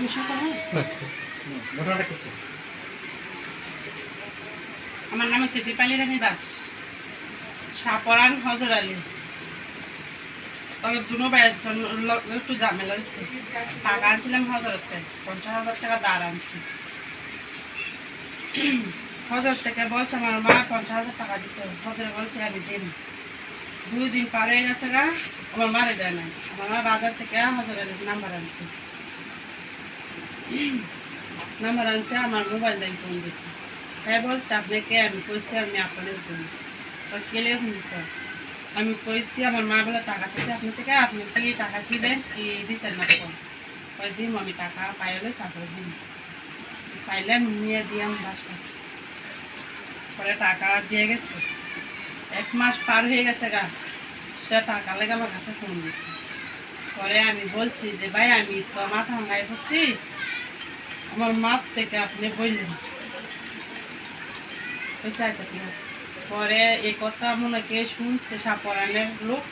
আমি কিছু আমার নাম হচ্ছে দীপালি রানী দাস। সাপরান হজর আলী। তবে দুনো বাইরের জন্য একটু ঝামেলা হয়েছে। টাকা আনছিলাম হজরতে পঞ্চাশ হাজার টাকা দাঁড় আনছি। হজর থেকে বলছে, আমার মা পঞ্চাশ হাজার টাকা দিতে হজরে বলছে, আমি দিন দুই দিন পার হয়ে গেছে গা, আমার মারে দেয় না আমার মা বাজার থেকে হজরের নাম্বার আনছে। নাম্বার আনছে, আমার মোবাইল দিয়ে ফোন দিয়েছে হ্যাঁ বলছে, আপনাকে আমি কইছি, আমি আপনাদের জন্য। ওই কেলে শুনছে? আমি কইছি, আমার মা বলে টাকা চাইছে আপনি থেকে, আপনি কি টাকা দিবেন, কি দিতেন না কোন ওই দিন আমি টাকা পাইলে তারপরে দিন পাইলে আমি নিয়ে দিয়াম বাসা পরে টাকা দিয়ে গেছে। এক মাস পার হয়ে গেছে গা। সে টাকা লেগে আমার কাছে ফোন দিছে। পরে আমি বলছি যে, ভাই, আমি তো মাথা ভাঙাই করছি আমার মাঠ থেকে আপনি বললেন। পরে এই কথা মনে কে শুনছে, সাপরানের লোক।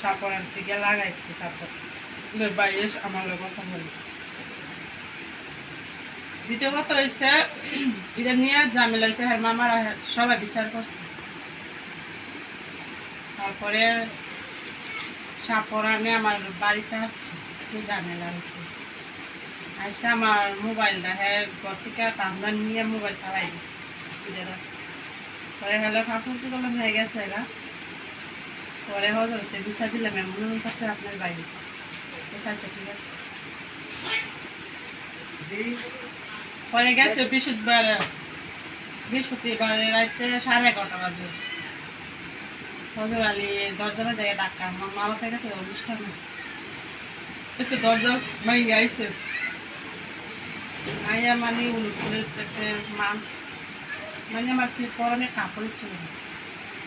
সাপরান থেকে লাগাইছে সাপর বাইরে আমার লোক, কথা বলে। দ্বিতীয় কথা হয়েছে এটা নিয়ে ঝামেলা হয়েছে হ্যাঁ মামারা সবাই বিচার করছে। তারপরে সাপরানে আমার বাড়িতে আছে একটু ঝামেলা হয়েছে আইসা আমার মোবাইলটা হ্যাঁ ঘর থেকে টান্দান নিয়ে মোবাইল চালাই দিচ্ছে পরে হলে ফাঁসি করলাম হয়ে গেছে এরা। পরে হজরতে বিচার দিলাম এমন এমন করছে আপনার বাড়ি। চাইছে, ঠিক আছে। পরে গেছে বৃহস্পতিবার বৃহস্পতিবার রাতে সাড়ে এগারোটা বাজে। হজর আলী দরজাটা জায়গায় ডাক্তার আমার মামা থেকে গেছে, অনুষ্ঠানে। দরজা ভাঙি আইছে। আইয়া মানে মান মানে আমার পরনে কাপড় ছিল।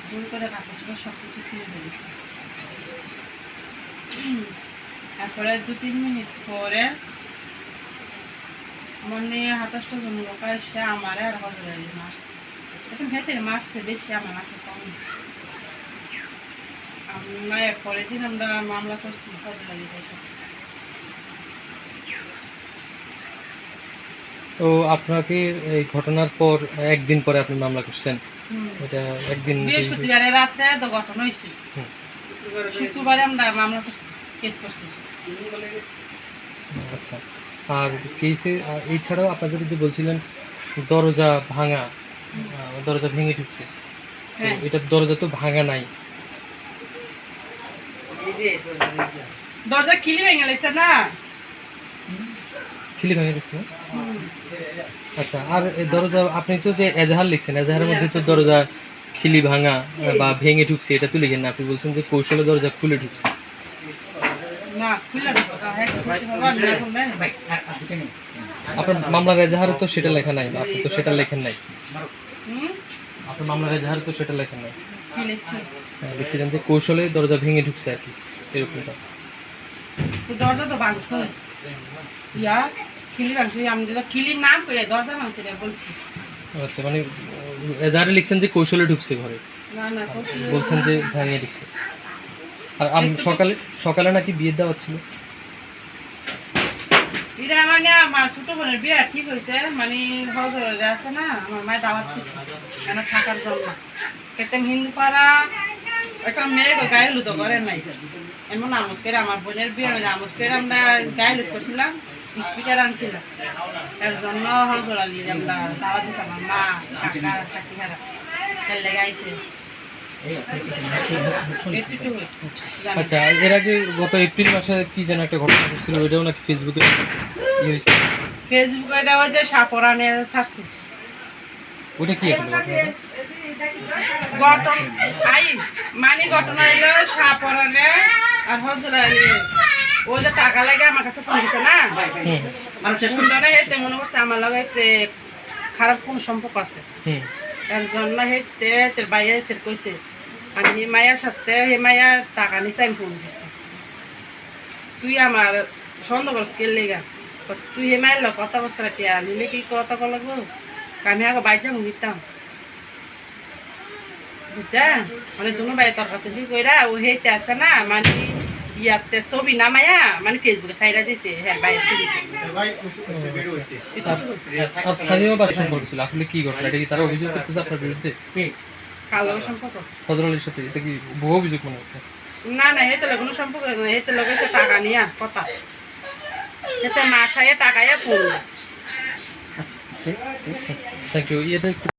জোর করে কাপড় ছিল সব কিছু তারপরে দু তিন মিনিট পরে আমার নিয়ে হাতাশটা জন লোক এসে আমার আর হজর মারছে। এখন হেঁটে মারছে, বেশি আমার মারছে কম আমরা পরের দিন আমরা মামলা করছি হজর তো আপনাকে এই ঘটনার পর একদিন পরে আপনি মামলা করছেন। এটা একদিন বৃহস্পতিবারে রাতে তো ঘটনা হয়েছে। শুক্রবারে আমরা মামলা কেস করছি। আচ্ছা। আর কেসে এছাড়াও আপনাদের যে বলছিলেন দরজা ভাঙা দরজা ভেঙে ঢুকছে। হ্যাঁ। এটা দরজা তো ভাঙা নাই। দরজা খিলি ভেঙে লাগছে না? খিলি ভেঙে ঢুকছে না? আচ্ছা আর দরজা আপনি তো যে এজাহার লিখছেন এজাহারের মধ্যে তো দরজা খিলি ভাঙা বা ভেঙে ঢুকছে এটা তো লিখেন না আপনি বলছেন যে কৌশলে দরজা খুলে ঢুকছে। হ্যাঁ আপনার মামলার এজাহারে তো সেটা লেখা নাই বা আপনি তো সেটা লেখেন নাই। আপনার মামলার এজাহারে তো সেটা লেখেন নাই। হ্যাঁ, লিখছিলেন যে কৌশলে দরজা ভেঙে ঢুকছে আর কি এরকমটা। দরজা তো ভাঙছে। ইয়া? খিলি ভাঙছে আমি তো খিলি না করে দরজা ভাঙছে রে বলছি। আচ্ছা মানে আহ, এজাহারে লিখছেন যে কৌশলে ঢুকছে ঘরে না না বলছেন যে ভেঙে ঢুকছে। আর আম- সকালে সকালে নাকি বিয়ের দাওয়াত ছিল? মানে আমার ছোট বোনের বিয়ে ঠিক হয়েছে। মানে আছে না আমার মায়ের দাওয়াত দিচ্ছে কেন থাকার জন্য? কেতেম হিন্দু পাড়া একটা মেয়ে গো গায়ে লুতো করেন নাই। এমন আমদ করে আমার বোনের বিয়ে হয়েছে আমদ করে আমরা গায়ে লুত করছিলাম। স্পিকার আনছিলাম এর জন্য আমরা মা কাকা আচ্ছা এর আগে গত এপ্রিল মাসে কি যেন একটা ঘটনা ঘটছিল ওইটাও নাকি ফেসবুকে ইয়ে হয়েছে? ফেসবুকে এটা ওই যে সাপরানে ছাড়ছে। ওইটা কি আই মানে ঘটনা হইল সাপরানে আর হজরা ও যে টাকা লাগে আমার কাছে ফোন দিছে না? আর সুন্দরে হেতে মনে করছে আমার লগে খারাপ কোন সম্পর্ক আছে। হুম এর জন্য হেতে তোর বাইরে হেতে কইছে আমি মায়ার সাথে হে মায়ার টাকা নিছে আমি ফোন দিছে। তুই আমার সন্দেহ করছ কে লেগা? তুই হে মায়ের লগ কথা বছর টিয়া নিলে কি কথা কল লাগবো? আমি আগে বাইর যাব নিতাম। বুঝছা? মানে দুনো বাই তর্কাতর্কি কইরা ও হেতে আছে না মানে ইয়াতে ছবি নামায়া মানে ফেসবুকে সাইডা দিছে হ্যাঁ বাইরের ছবি আর স্থানীয় বাসী সম্পর্ক ছিল আসলে কি ঘটনা? এটা কি তারা অভিযোগ করতেছে আপনার বিরুদ্ধে? কালো সম্পর্ক? ফজলালের সাথে এটা কি বহু অভিযোগ মনে হচ্ছে? না না হেতে কোনো সম্পর্ক নেই হেতে লগে টাকা নিয়া কথা। হেতে মাসায় টাকায় ফোন থ্যাংক ইউ এটা একটু